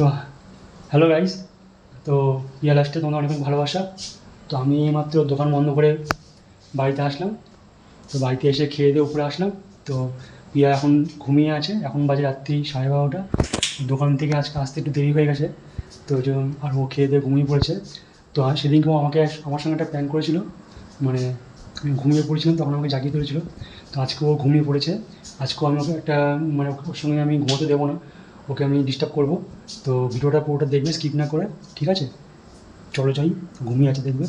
তো hello guys তো ইয়া লাস্টে তোমাদের অনেক ভালোবাসা। তো আমি মাত্র দোকান বন্ধ করে বাড়িতে আসলাম। তো বাড়িতে এসে খেয়ে দিয়ে উপরে আসলাম। তো পিয়া এখন ঘুমিয়ে আছে। এখন বাজে রাত্রি সাড়ে বারোটা। দোকান থেকে আজকে আসতে একটু দেরি হয়ে গেছে। তো আর ও খেয়ে দিয়ে ঘুমিয়ে পড়েছে। তো আর সেদিনকে ও আমাকে আমার সঙ্গে একটা প্ল্যান করেছিল। মানে আমি ঘুমিয়ে পড়েছিলাম, তখন আমাকে জাগিয়ে তুলেছিল। তো আজকে ও ঘুমিয়ে পড়েছে। আজকেও আমি ওকে একটা মানে ওর সঙ্গে আমি ঘুমোতে দেবো না। ওকে আমি ডিস্টার্ব করব। তো ভিডিওটা পুরোটা দেখবে স্কিপ না করে, ঠিক আছে? চলো যাই, ঘুমিয়ে আছে, দেখবে।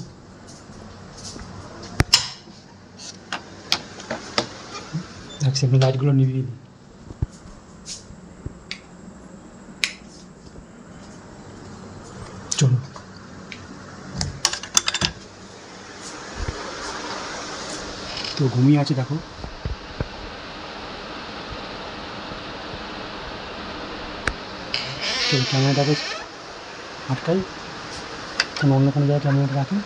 লাইটগুলো দিই। চলো। তো ঘুমিয়ে আছে, দেখো। তো ক্যামেরাটাকে আটকাই। কোনো অন্য কোনো জায়গায় ক্যামেরাটা রাখি।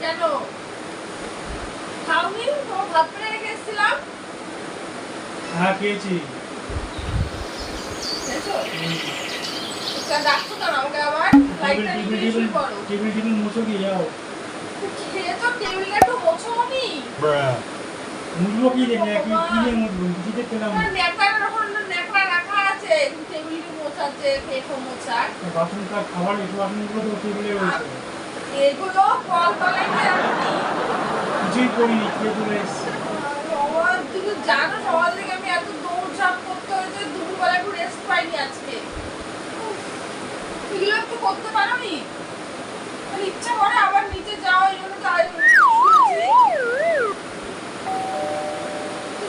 কেন খাওনি ভাত পেরে রেখে হ্যাঁ খেয়েছি। তা ডাকছো কেন আমাকে আবার লাইটটা মুছো কি যাও। খেয়েছো টেবিলটা একটু মোছো নি। মুছবো কি দেখে কি কি দিয়ে মুছবো? কিছু দেখতে পেলাম তোমার ন্যাকড়ার ওখানে ন্যাকড়া রাখা আছে। টেবিলটা মোছাচ্ছে খেয়েছো মোছার। বাথরুম কার খাবার একটু বাথরুমগুলো তো টেবিলে রয়েছে। এগুলো কল তলায় রাখি কিছুই করিনি খেয়ে চলে এসছি। জানো সকাল থেকে আমি এত এগুলো একটু করতে পারো নি ইচ্ছা করে আবার নিচে যাওয়া এই জন্য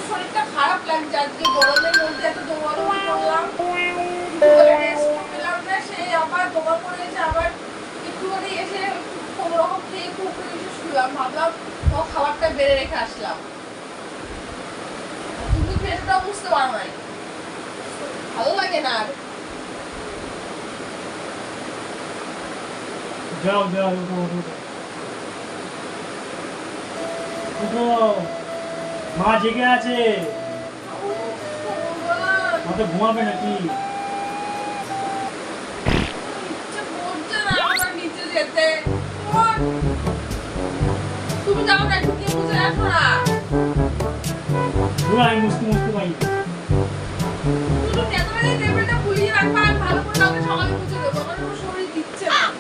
শরীরটা খারাপ লাগছে আজকে গরমের মধ্যে এত দৌড়াদৌড়ি করলাম না এসে কোনো রকম খেয়ে খুব এসে খাবারটা বেড়ে রেখে আসলাম। তুমি পেটটা বুঝতে পারো নাই। ভালো লাগে না আর। যাও যাও মা জেগে আছে। ভগবান, ঘুমাবে নাকি। তুমি যাও না একটু বুঝে আসো না। আমি মুছতে মুছতে পারি তুমি নেতাবাড়ি টেবিলটা খুলিয়ে রাখবা আর ভালো করে আমাকে সকালে বুঝে দেবো। আমার শরীর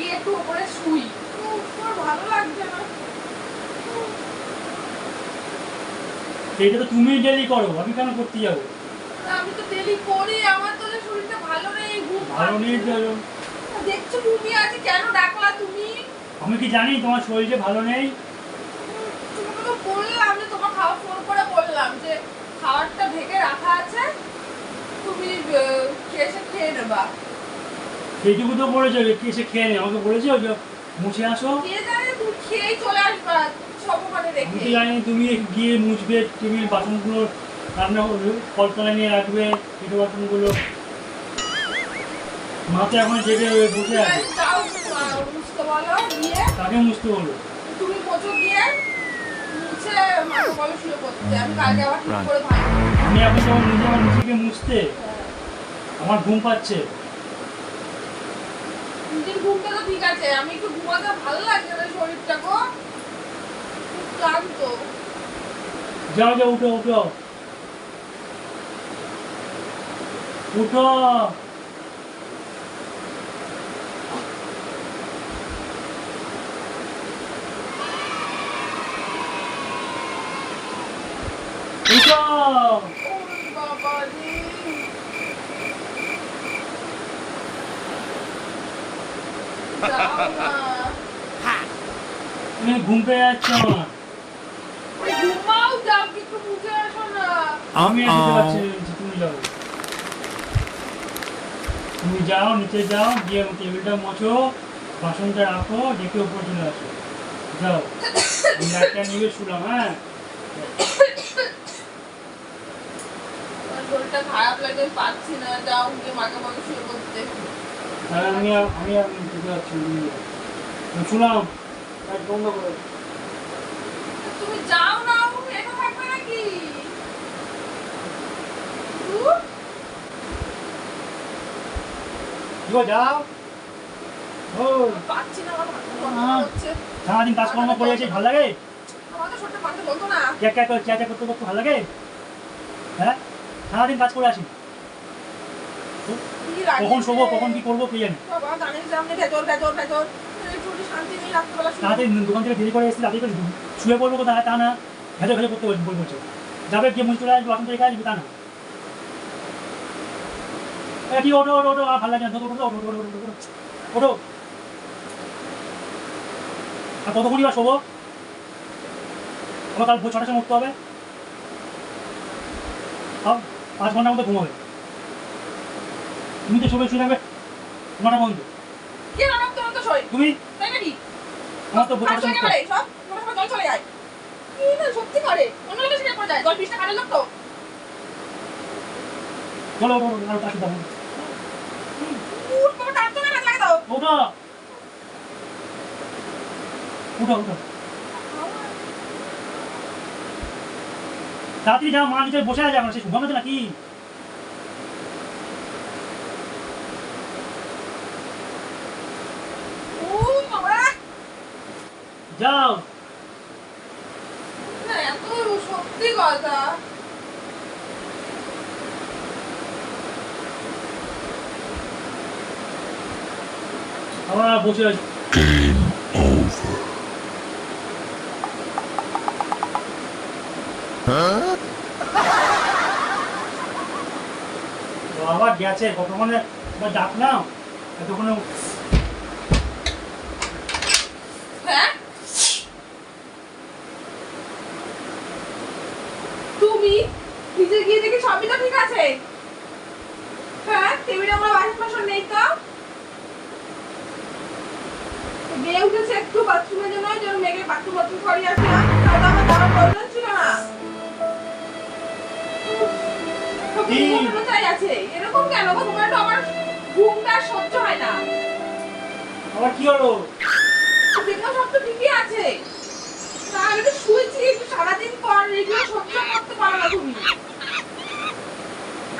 গিয়ে একটু উপরে শুই। আমার ভালো লাগছে না। এইটা তো তুমি ডেলি করো আমি কেন করতে যাব? আমি তো ডেলি করি আমার তো শরীরটা ভালো নেই ঘুম ভালো নেই। তো। দেখছ ঘুমিয়ে আছে কেন ডাকলা তুমি? আমি কি জানি তোমার শরীরে ভালো নেই? তোমাকে তো বললাম যে তোমার খাওয়া ফোন করে বললাম যে খাবারটা ঢেকে রাখা আছে তুমি এসে খেয়ে নেবা। সেইটুকু তো বলেছ যে এসে খেয়ে নে আমাকে বলেছ যে মুছে আসো। তুমি চলে আসবা আমি তো জানি তুমি গিয়ে মুছবে তুমি বাথরুমগুলো রান্না করবে কলতলা নিয়ে রাখবে পেটো বাথরুমগুলো মাথা এখন জেগে বসে আছে। তাকে মুছতে বলো তুমি মোচো গিয়ে মুছে মাকে বলো শুয়ে পড়তে। আমি কালকে আবার ঠিক করে ভালো আমি এখন যখন নিজে আমার নিজেকে মুছতে আমার ঘুম পাচ্ছে। নিজের ঘুমটা তো ঠিক আছে। আমি একটু ঘুমাতে ভালো লাগছে না শরীরটা গো। খুব ক্লান্ত। যাও যাও, উঠো উঠো। উঠো। উঠো ও বাবা রে যাও না তুমি ঘুম পেয়ে যাচ্ছ আমার ঘুমাও যাও কিন্তু বুঝে আসো না আমি যেতে পারছি নিচে, তুমি যাও। তুমি যাও নিচে যাও গিয়ে টেবিলটা মোছো বাসনটা রাখো ডেকে উপরে চলে আসো। যাও। আমি একটা নিয়ে শুলাম হ্যাঁ? শরীরটা খারাপ লাগে পাচ্ছি না যাও গিয়ে মাকে মাকে শুয়ে করতে আমি আমি যেতে যাও। লাইট বন্ধ করো। তুমি যাও না এটা থাকবে নাকি? যাও। ও। পাচ্ছি না সারাদিন কাজকর্ম করে আছি ভালো লাগে? আমার তো বলতো না। ক্যা ক্যা করে ক্যা ক্যা করতে করতে ভালো লাগে? হ্যাঁ? সারাদিন কাজ করে আসি। কখন শোবো কখন কি করব কে জানে? তাড়াতাড়ি দোকান থেকে দেরি করে এসে তাড়াতাড়ি করে শুয়ে পড়ব কোথায়? তা না ভেজা ভেজা করতে বলছে যাবে গিয়ে মুখ চলে আসবে বাসন থেকে আসবে তা না। কি ওঠো ওঠো ওঠো ভালো লাগে না আর কতক্ষণই বা শোবো? আমার কাল ভোর ছটার সময় উঠতে হবে। পাঁচ ঘণ্টার মতো ঘুমাবে। তুমি তো শোবে শুয়ে থাকবে। নটা পর্যন্ত কে নাম তোমার তো শরীর তুমি? তাই নাকি? আমার তো উঠতে হবে। সব? তোমার সময় জল চলে যায়। কি না সত্যি করে অন্য লোকের সাথে পড়ে যায়? লোক তো। চলো ওঠো ওঠো, আরও পাশে দাও উঠ তোমার টান তো না লাগে দাও ওঠো। উঠো উঠো। তাড়াতাড়ি যাও মা নিচে বসে আছে আমার সে ঘুমাবে তো নাকি ও বাবা যাও। না এত সত্যি কথা। আবার বসে আছে। বাবা গেছে। কতক্ষণে? ডাকলাম এতক্ষণে হ্যাঁ তুমি নিজে গিয়ে দেখি সবই তো ঠিক আছে। হ্যাঁ টেবিলে আমার বাসন নেই তো? মেয়ে উঠেছে একটু বাথরুমের জন্য যেন মেয়েকে বাথরুম বাথরুম আসলাম আমার বড় ছিল না। চাই আছে। এরকম কেন গো? তোমার তো আমার ঘুমটা সহ্য হয় না। আবার কি হলো? দেখলাম সব তো ঠিকই আছে। তাহলে তো শুয়েছি একটু সারাদিন পর এগুলো সহ্য করতে পারো না তুমি কে ঠিক করে যাবে আমার মায়ের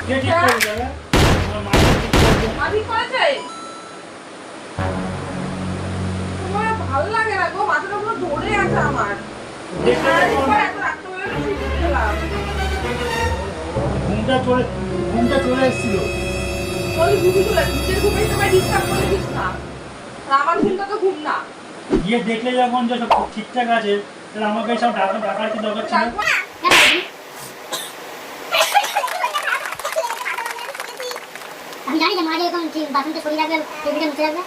ঠিক করবে মা ঠিক করেছে তোমার আমার ঘুমি না গিয়ে যখন ঠিকঠাক আছে, তাহলে আমাকে সব ডাকা ডাকার কি দরকার ছিল ডাকবো না? আমি জানি যে মাঝে ঠিক বাথরুমটা সরিয়ে রাখবে টেবিলে মুছে রাখবে।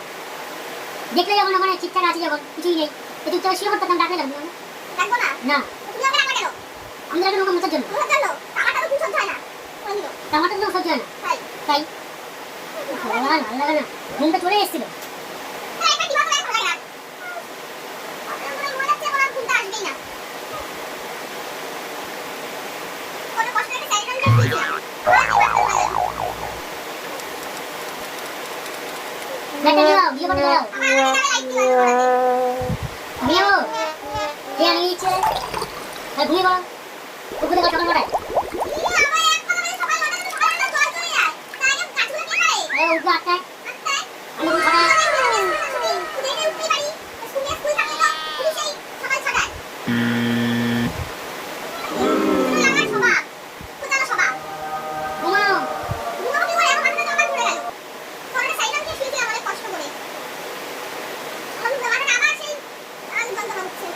দেখলে যখন ওখানে ঠিকঠাক আছে যখন কিছুই নেই। তো চুপচাপ শুয়ে পড়তাম ডাকলে লাগবে না? না। তুমি আমাকে মুছার জন্য। জন্য? তো সহ্য হয় না। সহ্য হয় তাই। তাই। ভালো লাগে না। ঘুমটা চলে এসেছিল। ব্যাগটা নিয়ে যাও বিয়ে করতে যাও আমার আমাকে লাইট দিবা নিয়ে যাব কে আনিয়ে দিচ্ছে আর ঘুমিয়ে পড়ো পুকুরে গা সকাল নটায় আমার এক কথা বলে সকাল নটা থেকে সকাল নটা জল চলে যায় তাই আগে কাজগুলো কে করে আরে উঠবো আটটায় আটটায় আমি উঠবো ছটায় দেখে উঠতে পারি স্কুলে স্কুল থাকলে তো খুবই সেই সকাল ছটায় আমার স্বভাব কোথাও স্বভাব ঘুমাও ঘুমাবো কি করে এখন মাথাটা তো আমার ঘুরে গেল ফোনটা সাইড দিয়ে শুয়েছিলাম অনেক কষ্ট করে এখন মাথাটা আবার সেই আজ যন্ত্রণা হচ্ছে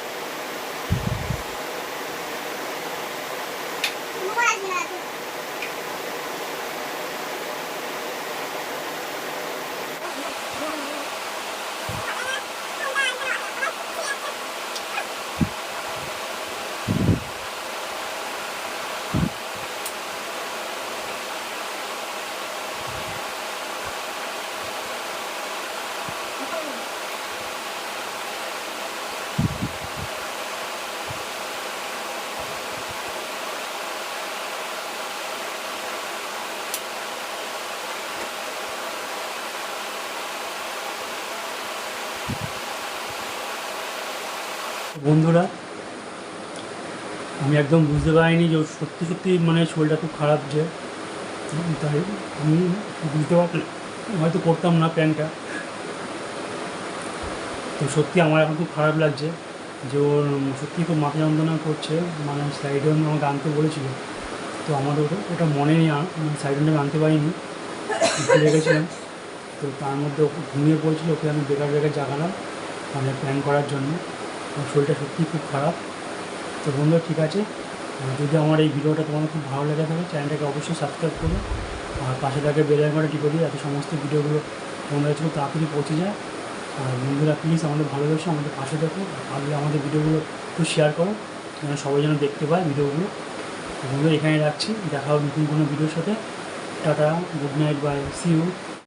ঘুমো আসবে না রাতে বন্ধুরা, আমি একদম বুঝতে পারিনি যে সত্যি সত্যি মানে শরীরটা খুব খারাপ যে, তাই আমি বুঝতে পারতাম হয়তো করতাম না প্যান্টটা তো সত্যি আমার এখন খুব খারাপ লাগছে যে ওর সত্যি খুব মাথা যন্ত্রণা করছে মানে সাইডে আমাকে আনতে বলেছিল। তো আমাদের ওটা ওটা মনে নেই সাইডে আমি আনতে পারিনি। ভুলে গেছিলাম। তো তার মধ্যে ওকে ঘুমিয়ে পড়ছিল, ওকে আমি বেকার বেকার জাগালাম মানে প্ল্যান করার জন্য। শরীরটা সত্যিই খুব খারাপ। তো বন্ধুরা ঠিক আছে। যদি আমার এই ভিডিওটা তোমাদের খুব ভালো লেগে থাকে, চ্যানেলটাকে অবশ্যই সাবস্ক্রাইব করো। আর পাশে থাকে বেল আইকনটা টিপে দিই যাতে সমস্ত ভিডিওগুলো তোমাদের কাছে খুব তাড়াতাড়ি পৌঁছে যায়। আর বন্ধুরা প্লিজ আমাদের ভালোবেসে, আমাদের পাশে দেখো। পারলে আমাদের ভিডিওগুলো একটু শেয়ার করো, যেন সবাই যেন দেখতে পায় ভিডিওগুলো। বন্ধুরা এখানে রাখছি। দেখা হবে নতুন কোনো ভিডিওর সাথে। Tata good night bye see you